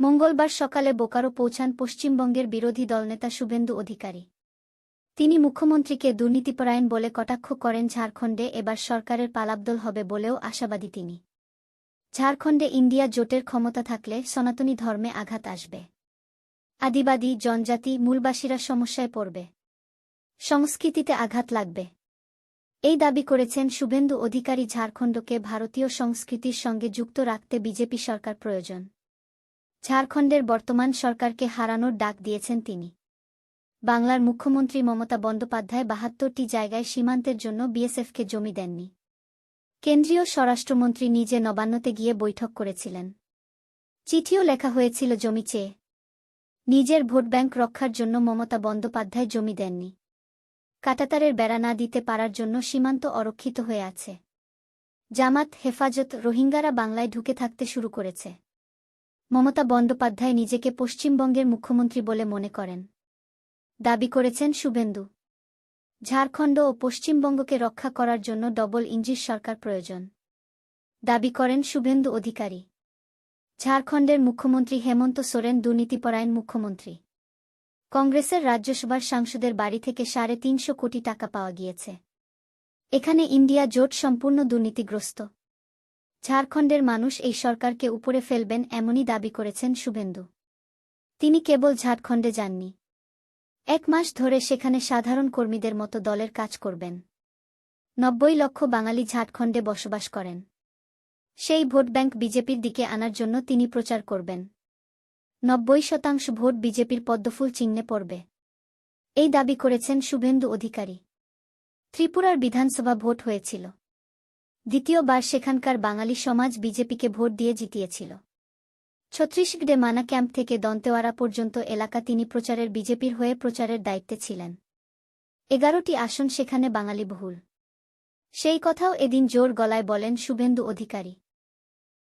মঙ্গলবার সকালে বোকারো পৌঁছান পশ্চিমবঙ্গের বিরোধী দলনেতা শুভেন্দু অধিকারী। তিনি মুখ্যমন্ত্রীকে দুর্নীতিপরায়ণ বলে কটাক্ষ করেন ঝাড়খণ্ডে, এবার সরকারের পালাবদল হবে বলেও আশাবাদী তিনি। ঝাড়খণ্ডে ইন্ডিয়া জোটের ক্ষমতা থাকলে সনাতনী ধর্মে আঘাত আসবে। আদিবাদী, জনজাতি, মূলবাসীরা সমস্যায় পড়বে। সংস্কৃতিতে আঘাত লাগবে। এই দাবি করেছেন শুভেন্দু অধিকারী ঝাড়খণ্ডকে ভারতীয় সংস্কৃতির সঙ্গে যুক্ত রাখতে বিজেপি সরকার প্রয়োজন। ঝাড়খণ্ডের বর্তমান সরকারকে হারানোর ডাক দিয়েছেন তিনি। বাংলার মুখ্যমন্ত্রী মমতা বন্দ্যোপাধ্যায় বাহাত্তরটি জায়গায় সীমান্তের জন্য বিএসএফকে জমি দেননি। কেন্দ্রীয় স্বরাষ্ট্রমন্ত্রী নিজে নবান্নতে গিয়ে বৈঠক করেছিলেন। চিঠিও লেখা হয়েছিল জমি চেয়ে। নিজের ভোট ব্যাংক রক্ষার জন্য মমতা বন্দ্যোপাধ্যায় জমি দেননি। কাটাতারের বেড়া না দিতে পারার জন্য সীমান্ত অরক্ষিত হয়ে আছে। জামাত হেফাজত রোহিঙ্গারা বাংলায় ঢুকে থাকতে শুরু করেছে। মমতা বন্দ্যোপাধ্যায় নিজেকে পশ্চিমবঙ্গের মুখ্যমন্ত্রী বলে মনে করেন। দাবি করেছেন শুভেন্দু। ঝাড়খণ্ড ও পশ্চিমবঙ্গকে রক্ষা করার জন্য ডবল ইঞ্জির সরকার প্রয়োজন। দাবি করেন শুভেন্দু অধিকারী। ঝাড়খণ্ডের মুখ্যমন্ত্রী হেমন্ত সোরেন দুর্নীতিপরায়ণ মুখ্যমন্ত্রী। কংগ্রেসের রাজ্যসভার সাংসদের বাড়ি থেকে সাড়ে তিনশো কোটি টাকা পাওয়া গিয়েছে। এখানে ইন্ডিয়া জোট সম্পূর্ণ দুর্নীতিগ্রস্ত। ঝাড়খণ্ডের মানুষ এই সরকারকে উপরে ফেলবেন এমনই দাবি করেছেন শুভেন্দু। তিনি কেবল ঝাড়খণ্ডে যাননি। এক মাস ধরে সেখানে সাধারণ কর্মীদের মতো দলের কাজ করবেন। নব্বই লক্ষ বাঙালি ঝাড়খণ্ডে বসবাস করেন। সেই ভোট ব্যাংক বিজেপির দিকে আনার জন্য তিনি প্রচার করবেন। নব্বই শতাংশ ভোট বিজেপির পদ্মফুল চিহ্নে পড়বে। এই দাবি করেছেন শুভেন্দু অধিকারী। ত্রিপুরার বিধানসভা ভোট হয়েছিল। দ্বিতীয়বার সেখানকার বাঙালি সমাজ বিজেপিকে ভোট দিয়ে জিতিয়েছিল। ছত্রিশগড়ে মানা ক্যাম্প থেকে দন্তেওয়ারা পর্যন্ত এলাকা তিনি প্রচারের বিজেপির হয়ে প্রচারের দায়িত্বে ছিলেন। এগারোটি আসন সেখানে বাঙালি বহুল। সেই কথাও এদিন জোর গলায় বলেন শুভেন্দু অধিকারী।